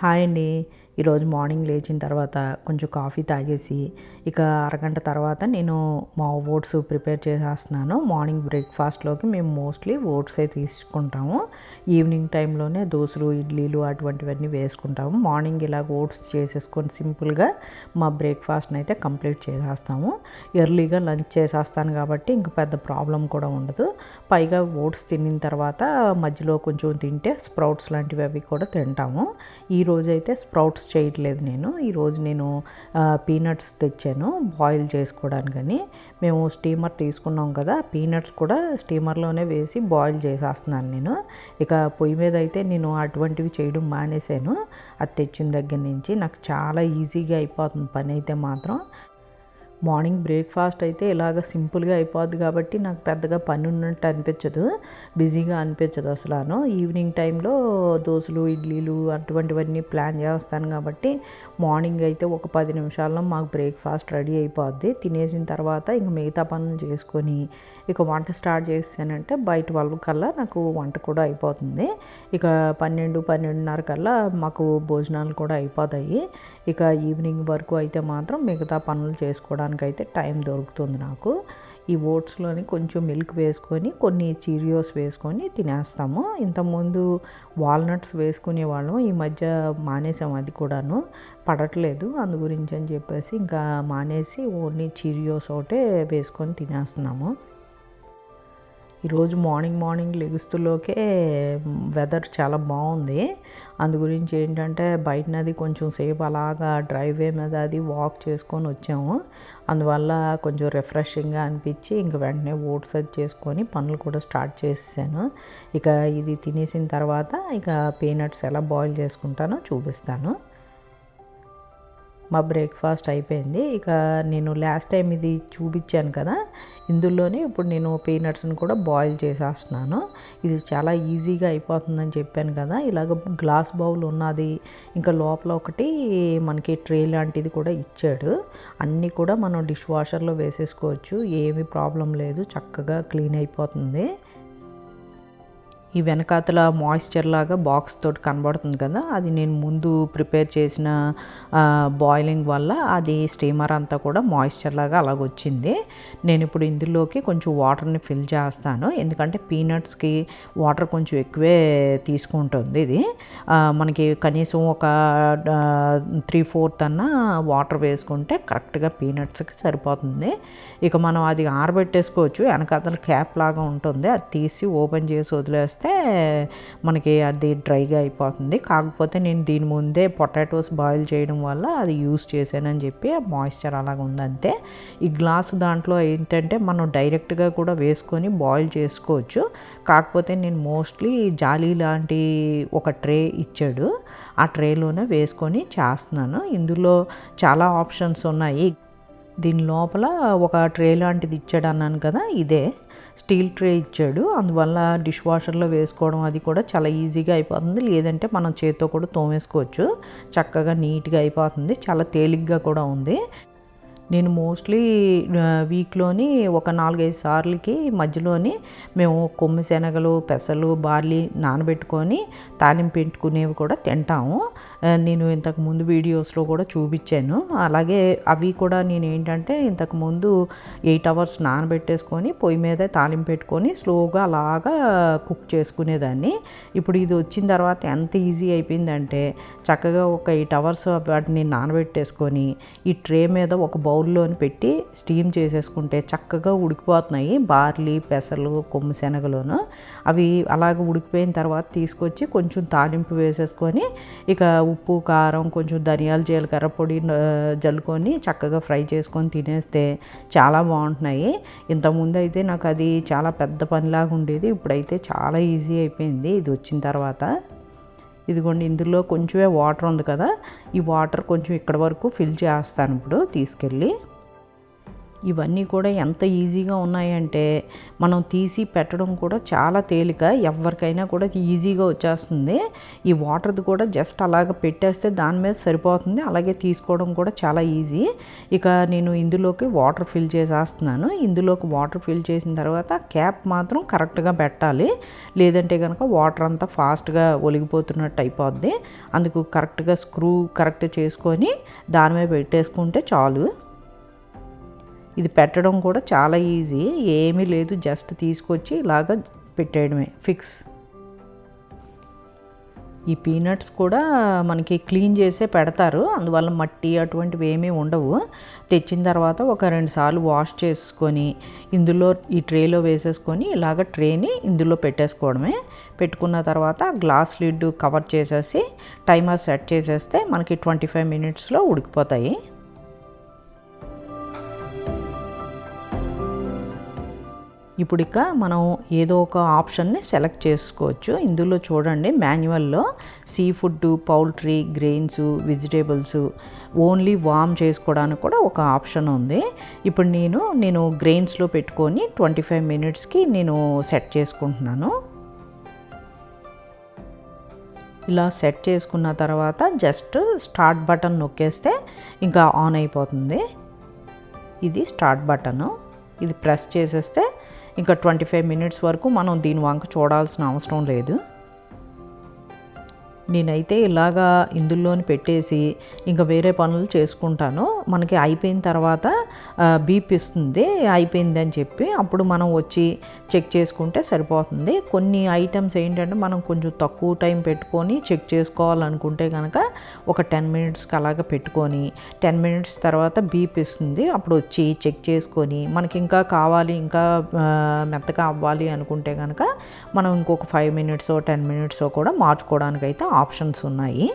Hi అండి. ఈరోజు morning లేచిన తర్వాత కొంచెం కాఫీ తాగేసి ఇక అరగంట తర్వాత నేను మా ఓట్స్ ప్రిపేర్ చేసేస్తున్నాను. మార్నింగ్ బ్రేక్ఫాస్ట్లోకి మేము మోస్ట్లీ ఓట్సే తీసుకుంటాము. ఈవినింగ్ టైంలోనే దోశలు ఇడ్లీలు అటువంటివన్నీ వేసుకుంటాము. మార్నింగ్ ఇలా ఓట్స్ చేసేసుకొని సింపుల్గా మా బ్రేక్ఫాస్ట్ని అయితే కంప్లీట్ చేసేస్తాము. ఎర్లీగా లంచ్ చేసేస్తాను కాబట్టి ఇంక పెద్ద ప్రాబ్లం కూడా ఉండదు. పైగా ఓట్స్ తిన్న తర్వాత మధ్యలో కొంచెం తింటే స్ప్రౌట్స్ లాంటివి అవి కూడా తింటాము. ఈరోజైతే స్ప్రౌట్స్ చేయట్లేదు నేను. ఈరోజు నేను పీనట్స్ తెచ్చాను బాయిల్ చేసుకోవడానికని. మేము స్టీమర్ తీసుకున్నాం కదా పీనట్స్ కూడా స్టీమర్లోనే వేసి బాయిల్ చేసేస్తున్నాను నేను. ఇక పొయ్యి మీద అయితే నేను అటువంటివి చేయడం మానేశాను. అది తెచ్చిన దగ్గర నుంచి. నాకు చాలా ఈజీగా అయిపోతుంది పని అయితే మాత్రం. మార్నింగ్ బ్రేక్ఫాస్ట్ అయితే ఇలాగ సింపుల్గా అయిపోద్ది కాబట్టి నాకు పెద్దగా పని ఉన్నట్టు అనిపించదు. బిజీగా అనిపించదు అసలు ఈవినింగ్ టైంలో దోశలు ఇడ్లీలు అటువంటివన్నీ ప్లాన్ చేస్తాను కాబట్టి మార్నింగ్ అయితే ఒక పది నిమిషాల్లో మాకు బ్రేక్ఫాస్ట్ రెడీ అయిపోద్ది. తినేసిన తర్వాత ఇంక మిగతా పనులు చేసుకొని ఇక వంట స్టార్ట్ చేసానంటే బయట ట్వెల్వ్ కల్లా నాకు వంట కూడా అయిపోతుంది. ఇక పన్నెండు పన్నెండున్నర కల్లా మాకు భోజనాలు కూడా అయిపోతాయి. ఇక ఈవినింగ్ వరకు అయితే మాత్రం మిగతా పనులు చేసుకోవడానికి అయితే టైం దొరుకుతుంది నాకు. ఈ ఓట్స్లోని కొంచెం మిల్క్ వేసుకొని కొన్ని చీరియోస్ వేసుకొని తినేస్తాము. ఇంతకుముందు వాల్నట్స్ వేసుకునే వాళ్ళం ఈ మధ్య మానేసాం అది కూడాను. పడట్లేదు అందు గురించి అని చెప్పేసి ఇంకా మానేసి ఓన్లీ చీరియోస్ ఒకటే వేసుకొని తినేస్తున్నాము. ఈరోజు మార్నింగ్ మార్నింగ్ లెగుస్తులోకే వెదర్ చాలా బాగుంది. అందు గురించి ఏంటంటే బయటనది కొంచెం సేపు అలాగా డ్రైవే మీద అది వాక్ చేసుకొని వచ్చాము. అందువల్ల కొంచెం రిఫ్రెషింగ్గా అనిపించి ఇంక వెంటనే ఓట్స్ అది చేసుకొని పనులు కూడా స్టార్ట్ చేసాను ఇక ఇది తినేసిన తర్వాత ఇక పీనట్స్ ఎలా బాయిల్ చేసుకుంటానో చూపిస్తాను. మా బ్రేక్ఫాస్ట్ అయిపోయింది. ఇక నేను లాస్ట్ టైం ఇది చూపించాను కదా ఇందులోనే ఇప్పుడు నేను పీనట్స్ని కూడా బాయిల్ చేసేస్తున్నాను. ఇది చాలా ఈజీగా అయిపోతుందని చెప్పాను కదా ఇలాగ గ్లాస్ బౌల్ ఉన్నది. ఇంకా లోపల ఒకటి మనకి ట్రే లాంటిది కూడా ఇచ్చాడు. అన్నీ కూడా మనం డిష్ వాషర్లో వేసేసుకోవచ్చు ఏమీ ప్రాబ్లం లేదు చక్కగా క్లీన్ అయిపోతుంది. ఈ వెనకాతల మాయిశ్చర్ లాగా బాక్స్ తోటి కనబడుతుంది కదా అది నేను ముందు ప్రిపేర్ చేసిన బాయిలింగ్ వల్ల అది స్టీమర్ అంతా కూడా మాయిశ్చర్ లాగా అలాగ వచ్చింది నేను ఇప్పుడు ఇందులోకి కొంచెం వాటర్ని ఫిల్ చేస్తాను. ఎందుకంటే పీనట్స్కి వాటర్ కొంచెం ఎక్కువే తీసుకుంటుంది ఇది. మనకి కనీసం ఒక త్రీ ఫోర్త్ అన్న వాటర్ వేసుకుంటే కరెక్ట్గా పీనట్స్కి సరిపోతుంది. ఇక మనం అది ఆరబెట్టేసుకోవచ్చు. వెనకాతల క్యాప్ లాగా ఉంటుంది. అది తీసి ఓపెన్ చేసి వదిలేస్తే వేస్తే మనకి అది డ్రైగా అయిపోతుంది. కాకపోతే నేను దీని ముందే పొటాటోస్ బాయిల్ చేయడం వల్ల అది యూస్ చేశానని చెప్పి మాయిశ్చర్ అలాగ ఉంది అంతే. ఈ గ్లాస్ దాంట్లో ఏంటంటే మనం డైరెక్ట్గా కూడా వేసుకొని బాయిల్ చేసుకోవచ్చు. కాకపోతే నేను మోస్ట్లీ జాలీ లాంటి ఒక ట్రే ఇచ్చాడు. ఆ ట్రేలోనే వేసుకొని చేస్తున్నాను. ఇందులో చాలా ఆప్షన్స్ ఉన్నాయి. దీని లోపల ఒక ట్రే లాంటిది ఇచ్చాడు అన్నాను కదా ఇదే. స్టీల్ ట్రే ఇచ్చాడు. అందువల్ల డిష్ వాషర్లో వేసుకోవడం అది కూడా చాలా ఈజీగా అయిపోతుంది. లేదంటే మనం చేతితో కూడా తోమేసుకోవచ్చు. చక్కగా నీట్గా అయిపోతుంది. చాలా తేలిగ్గా కూడా ఉంది. నేను మోస్ట్లీ వీక్లోని ఒక నాలుగైదు సార్లకి మధ్యలోని మేము కొమ్మి శనగలు పెసలు బార్లీ నానబెట్టుకొని తాలింపు పెట్టుకునేవి కూడా తింటాము. నేను ఇంతకు ముందు వీడియోస్లో కూడా చూపించాను. అలాగే అవి కూడా నేను ఏంటంటే ఇంతకు ముందు ఎయిట్ అవర్స్ నానబెట్టేసుకొని పొయ్యి మీద తాలింపు పెట్టుకొని స్లోగా అలాగా కుక్ చేసుకునేదాన్ని. ఇప్పుడు ఇది వచ్చిన తర్వాత ఎంత ఈజీ అయిపోయిందంటే చక్కగా ఒక ఎయిట్ అవర్స్ వాటిని నానబెట్టేసుకొని ఈ ట్రే మీద ఒక బౌల్ బౌల్లోని పెట్టి స్టీమ్ చేసేసుకుంటే చక్కగా ఉడికిపోతున్నాయి. బార్లీ పెసలు కొమ్ము శనగలోను. అవి అలాగ ఉడికిపోయిన తర్వాత తీసుకొచ్చి కొంచెం తాలింపు వేసేసుకొని ఇక ఉప్పు కారం కొంచెం ధనియాలు జీలకర్ర పొడి జల్లుకొని చక్కగా ఫ్రై చేసుకొని తినేస్తే చాలా బాగుంటున్నాయి. ఇంతకుముందు అయితే నాకు అది చాలా పెద్ద పనిలాగా ఉండేది. ఇప్పుడైతే చాలా ఈజీ అయిపోయింది. ఇది వచ్చిన తర్వాత ఇదిగోండి ఇందులో కొంచెమే వాటర్ ఉంది కదా ఈ వాటర్ కొంచెం ఇక్కడ వరకు ఫిల్ చేస్తాను ఇప్పుడు తీసుకెళ్ళి. ఇవన్నీ కూడా ఎంత ఈజీగా ఉన్నాయంటే మనం తీసి పెట్టడం కూడా చాలా తేలిక ఎవరికైనా కూడా ఈజీగా వచ్చేస్తుంది. ఈ వాటర్ది కూడా జస్ట్ అలాగ పెట్టేస్తే దాని మీద సరిపోతుంది అలాగే తీసుకోవడం కూడా చాలా ఈజీ. ఇక నేను ఇందులోకి వాటర్ ఫిల్ చేసేస్తున్నాను. ఇందులోకి వాటర్ ఫిల్ చేసిన తర్వాత క్యాప్ మాత్రం కరెక్ట్గా పెట్టాలి. లేదంటే కనుక వాటర్ అంతా ఫాస్ట్గా ఒలిగిపోతున్నట్టు అయిపోద్ది. అందుకు కరెక్ట్గా స్క్రూ కరెక్ట్ చేసుకొని దాని మీద పెట్టేసుకుంటే చాలు. ఇది పెట్టడం కూడా చాలా ఈజీ. ఏమీ లేదు జస్ట్ తీసుకొచ్చి ఇలాగ పెట్టేయడమే ఫిక్స్. ఈ పీనట్స్ కూడా మనకి క్లీన్ చేసే పెడతారు అందువల్ల మట్టి అటువంటివి ఏమీ ఉండవు. తెచ్చిన తర్వాత ఒక రెండు సార్లు వాష్ చేసుకొని ఇందులో ఈ ట్రేలో వేసేసుకొని ఇలాగ ట్రేని ఇందులో పెట్టేసుకోవడమే. పెట్టుకున్న తర్వాత గ్లాస్ లిడ్ కవర్ చేసేసి టైమర్ సెట్ చేసేస్తే మనకి ట్వంటీ ఫైవ్ మినిట్స్లో ఉడికిపోతాయి. ఇప్పుడు ఇక మనం ఏదో ఒక ఆప్షన్ని సెలెక్ట్ చేసుకోవచ్చు. ఇందులో చూడండి మాన్యువల్లో sea food poultry grains vegetables only warm చేసుకోవడానికి కూడా ఒక ఆప్షన్ ఉంది. ఇప్పుడు నేను నేను గ్రెయిన్స్లో పెట్టుకొని ట్వంటీ ఫైవ్ మినిట్స్కి నేను సెట్ చేసుకుంటున్నాను. ఇలా సెట్ చేసుకున్న తర్వాత జస్ట్ స్టార్ట్ బటన్ నొక్కేస్తే ఇంకా ఆన్ అయిపోతుంది. ఇది స్టార్ట్ బటను. ఇది ప్రెస్ చేసేస్తే ఇంకా ట్వంటీ ఫైవ్ మినిట్స్ వరకు మనం దీని వంక చూడాల్సిన అవసరం లేదు. నేనైతే ఇలాగా ఇందులోని పెట్టేసి ఇంకా వేరే పనులు చేసుకుంటాను. మనకి అయిపోయిన తర్వాత బీప్ ఇస్తుంది. అయిపోయింది అని చెప్పి అప్పుడు మనం వచ్చి చెక్ చేసుకుంటే సరిపోతుంది. కొన్ని ఐటమ్స్ ఏంటంటే మనం కొంచెం తక్కువ టైం పెట్టుకొని చెక్ చేసుకోవాలనుకుంటే కనుక ఒక టెన్ మినిట్స్కి అలాగ పెట్టుకొని టెన్ మినిట్స్ తర్వాత బీప్ ఇస్తుంది. అప్పుడు వచ్చి చెక్ చేసుకొని మనకి ఇంకా కావాలి ఇంకా మెత్తగా అవ్వాలి అనుకుంటే కనుక మనం ఇంకొక ఫైవ్ మినిట్స్ టెన్ మినిట్స్ కూడా మార్చుకోవడానికి అయితే ఆప్షన్స్ ఉన్నాయి.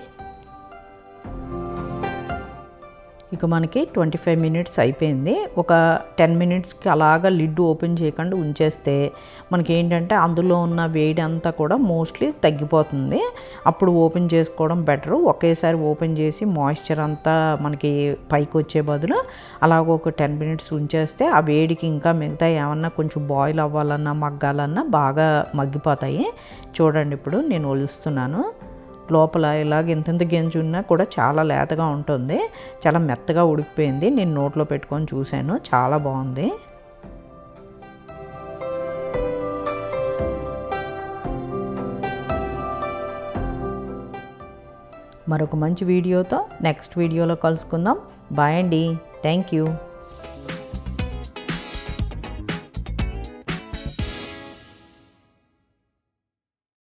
ఇక మనకి ట్వంటీ ఫైవ్ మినిట్స్ అయిపోయింది. ఒక టెన్ మినిట్స్కి అలాగా లిడ్ ఓపెన్ చేయకుండా ఉంచేస్తే మనకి ఏంటంటే అందులో ఉన్న వేడి అంతా కూడా మోస్ట్లీ తగ్గిపోతుంది. అప్పుడు ఓపెన్ చేసుకోవడం బెటర్. ఒకేసారి ఓపెన్ చేసి మాయిశ్చర్ అంతా మనకి పైకి వచ్చే బదులు అలాగ ఒక టెన్ మినిట్స్ ఉంచేస్తే ఆ వేడికి ఇంకా మిగతా ఏమన్నా కొంచెం బాయిల్ అవ్వాలన్నా మగ్గాలన్నా బాగా మగ్గిపోతాయి. చూడండి ఇప్పుడు నేను ఒలుస్తున్నాను. లోపల ఇలాగ ఇంతంత గింజ ఉన్నా కూడా చాలా లేతగా ఉంటుంది. చాలా మెత్తగా ఉడికిపోయింది. నేను నోట్లో పెట్టుకొని చూశాను. చాలా బాగుంది. మరొక మంచి వీడియోతో నెక్స్ట్ వీడియోలో కలుసుకుందాం. బాయ్ అండి. Thank you.